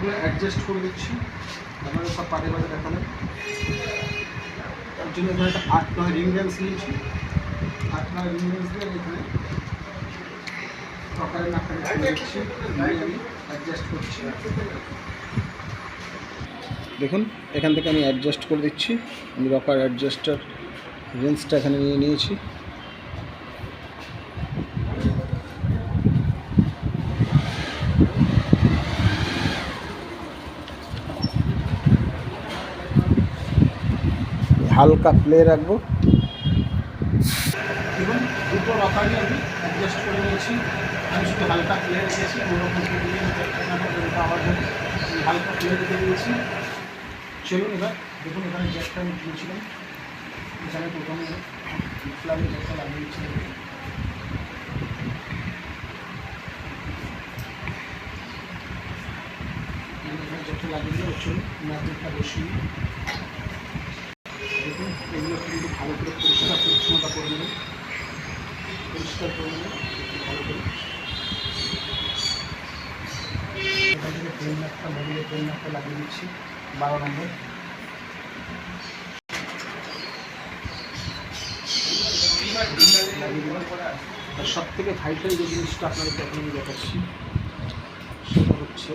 রকারগুলো adjust করে দিচ্ছি আপনাদের সব পাটে পাটে দেখালাম তার জন্য এখানে একটা আট নয় রিং রেঞ্জ নিয়েছি। আট নয় রিং রেঞ্জ দিয়ে এখানে নাকটাকে খুলে দিচ্ছি আমি অ্যাডজাস্ট করছি। দেখুন, এখান থেকে আমি অ্যাডজাস্ট করে দিচ্ছি। আমি রকার অ্যাডজাস্টার রেঞ্জটা এখানে নিয়ে নিয়েছি। হালকা প্লে রাখব। দেখুন দুটো আমি করে নিয়েছি। আমি শুধু হালকা প্লে আমি হালকা দিয়েছি। চলুন এখানে আমি প্রথমে ফ্লামে জ্যাকটা লাগিয়েছি জ্যাকটা লাগিয়ে চলুন বসিয়ে দেখুন এগুলো কিন্তু ভালো করে পরিষ্কার পরিচ্ছন্নতা করে নেবেন পরিষ্কার করে নেবেন একটু ভালো করে এখান থেকে ট্রেন ম্যাপটা মোবিলের ট্রেন ম্যাপটা লাগিয়ে দিচ্ছি বারো নম্বর। সব থেকে ভাইটাল যে জিনিসটা আপনাদেরকে এখন আমি দেখাচ্ছি, সেটা হচ্ছে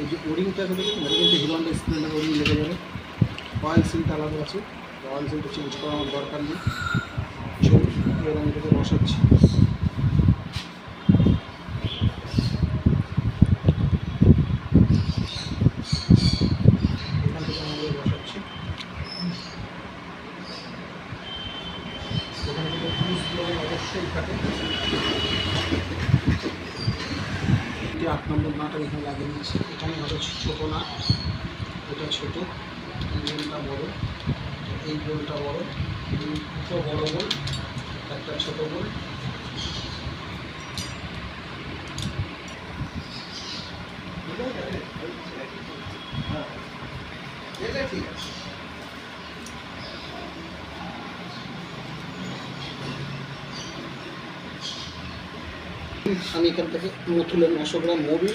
এই যে ওরিংটা দেখুন ওরিংটা Hero Honda Splendor O ring লেগে যাবে। অয়েল সিলটা আলাদা আছে। অয়েল সিলটা চেঞ্জ করা আমার দরকার নেই। এবার আমি এটাকে বসাচ্ছি এখান থেকে আমি এবার বসাচ্ছি এখানে কিন্তু পিসগুলো অবশ্যই থাকে এটি আট নম্বর নাট আমি এখানে লাগিয়ে দিচ্ছি এখানে হবে ছোটো নাট এটা ছোটো এই গোলটা বড় গোলটা বড় দুটো বড় গোল, একটা ছোট গোল। আমি এখান থেকে মথুলের নশো গ্রাম মোবিল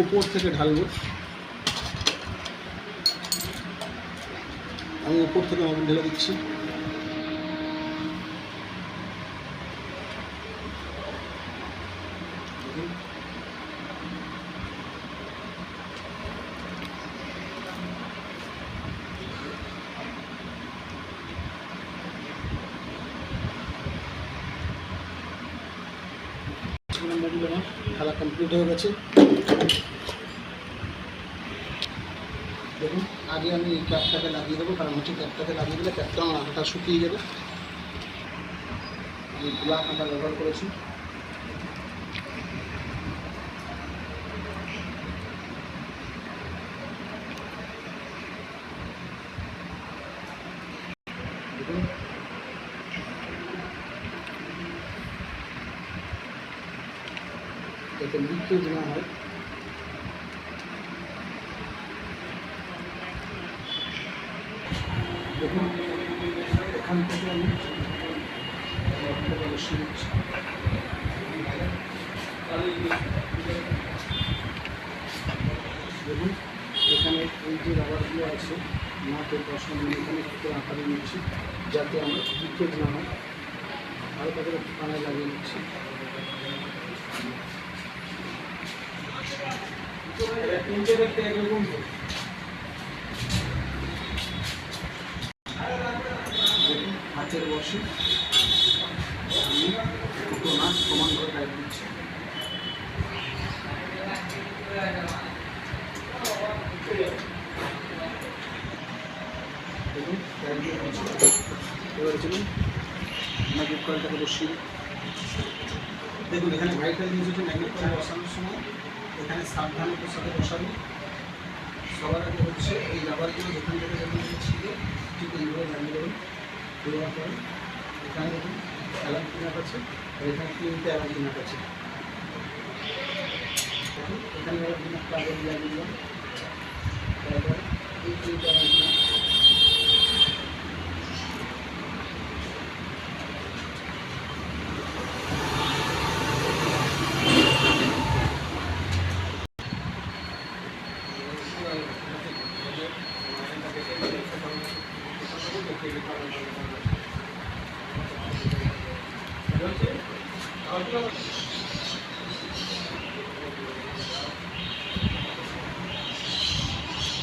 উপর থেকে ঢালবো। আমি উপর থেকে মোবিল ঢেলে দিচ্ছি। ঢালা কমপ্লিট হয়ে গেছে দেখুন আগে আমি এই ক্যাপটাকে লাগিয়ে দেবো, কারণ হচ্ছে ক্যাপটাকে লাগিয়ে দিলে ক্যাপটা আমার আঁকাটা শুকিয়ে যাবে। আমি ব্ল্যাক আঁকা ব্যবহার করেছি। যাতে লিকেজ না হয়। দেখুন, এখান থেকে আমি দেখুন, এখানে এই যে রাবারগুলো আছে বসানো আমি এখানে একটু আঁকা নিচ্ছি, যাতে আমার লিকেজ না হয়। তাদের একটু কানায় লাগিয়ে নিচ্ছি। তিনটে দেখতে একরকম। দেখুন আমি দুটো নাচ সমান করে টাইপ দিচ্ছি বসিয়ে দেখুন, এখানে ভাইটাল জিনিস হচ্ছে ম্যাগনেট কয়েল বসানোর সময়। এখানে সাবধানতার সাথে বসাবি। সবার আগে হচ্ছে এই রাবারগুলো যেখান থেকে যেমন ছিল ঠিক এইভাবে লাগিয়ে দেবেন দেওয়ার পরে এখানে দেখুন অ্যালার্ম পিনাট আছে আর এখানে তিনটে অ্যালার্ম পিনাট আছে এখানে অ্যালার্ম আগে লাগিয়ে দিলাম তারপরে এই তিনটে অ্যালার্ম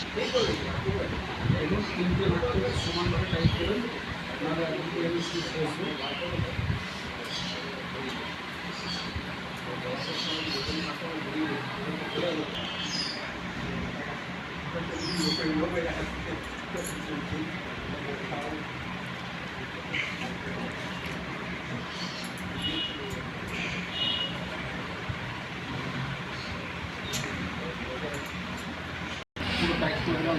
এবং তিনটে হাতকে সমানভাবে টাইট করুন নাহলে আপনি আমি সুইচ বসবো পুরো টাইট করে দিলাম আমি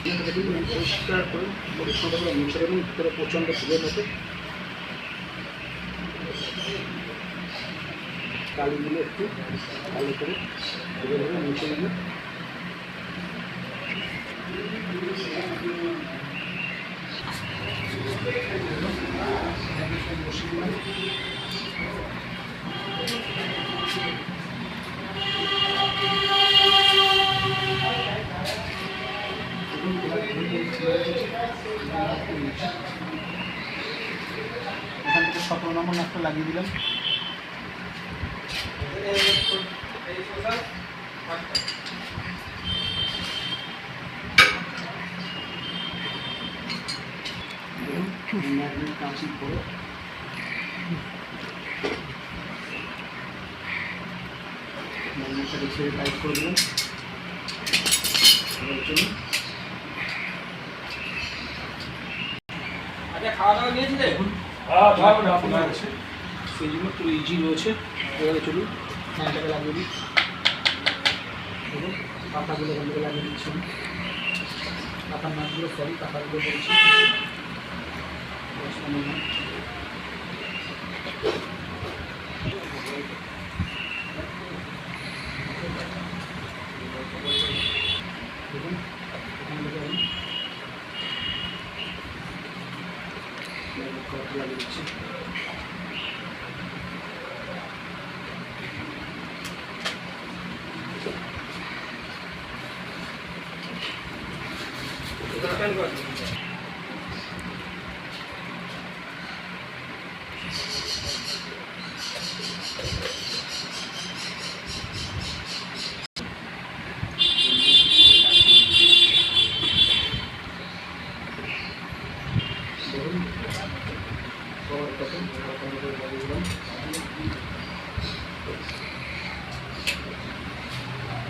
পরিষ্কার করে পরিষ্কার করে ভিতরে প্রচণ্ড ফুলের মতো কালিগুলো একটু ভালো করে ধীরে ধীরে মুছে বসিয়ে দিলাম সতেরো নম্বর নাকটা লাগিয়ে দিলাম আচ্ছা খাওয়া দাওয়া নিয়েছিলে? আপনার আছে। সেই জন্য একটু ইজি রয়েছে। এবারে চলুন, ফ্যানটাকে লাগিয়ে দিই। দেখুন পাতাগুলো এখান থেকে লাগিয়ে দিচ্ছি আমি। পাতার নাচগুলো সরি পাতাগুলো বলছি। দশ নম্বর নাচ। দেখুন এখান থেকে আমি লাগিয়ে দিচ্ছি দেখুন কভার কটন কটন করে লাগিয়ে দিলাম এবার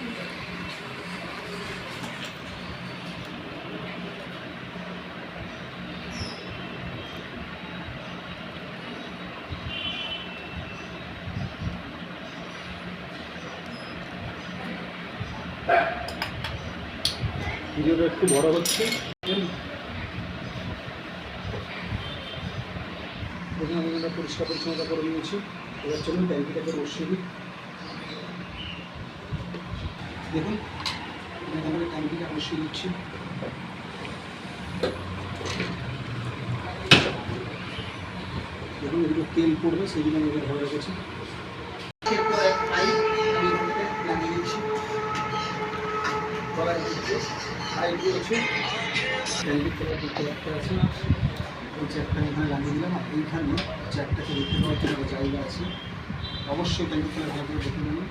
লাগাবো। একটু বড় হচ্ছে। আমি পরিষ্কার পরিচ্ছন্নতা করে নিয়েছি। এবার চলুন ট্যাঙ্কিটাকে বসিয়ে দিই। দেখুন আমি এখানে ট্যাঙ্কিটা বসিয়ে দিচ্ছি। দেখুন এগুলো তেল পড়বে, সেই জন্য আমি এগুলো ধরে রেখেছি এরপর এক পাইপ আমি এখানে লাগিয়ে দিচ্ছি গলায় দিচ্ছে ট্যাঙ্কির তলায় দুটো একটা আছে চ্যাকটা এখানে লাগিয়ে দিলাম এইখানে চ্যাকটাকে রেখে দেওয়ার জন্য জায়গা আছে অবশ্যই ভালো করে দেখে নেবেন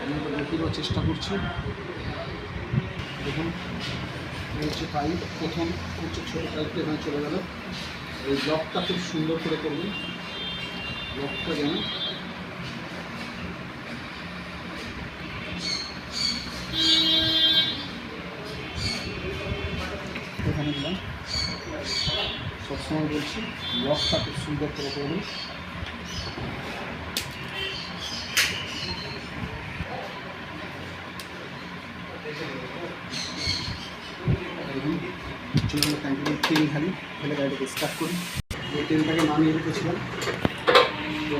আমি রেখে দেওয়ার চেষ্টা করছি দেখুন এই হচ্ছে পাইপ প্রথম হচ্ছে ছোটো পাইপটা এখানে চলে গেল এই লকটা খুব সুন্দর করে করবেন। লকটা যেন সবসময় বলছি লকটা খুব সুন্দর করে করবেন গাড়িটাকে করি। তেলটাকে নামিয়ে রেখেছিলাম।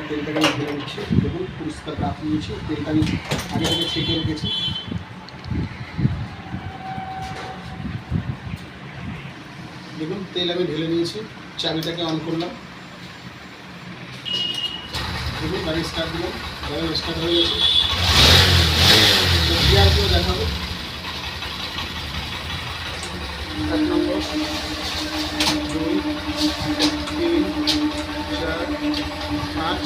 তেলটাকে আমি ঢেলে নিচ্ছি দেখুন পরিষ্কার কাপ নিয়েছি। তেলটা আমি আগে থেকে ছেঁকে রেখেছি। দেখুন, তেল আমি ঢেলে নিয়েছি, চাবিটাকে অন করলাম। দেখুন, গাড়ি স্টার্ট দিলাম, গাড়ি স্টার্ট হয়ে গেছে। গিয়ারগুলো দেখাবো। এক নম্বর, দুই, তিন, চার, পাঁচ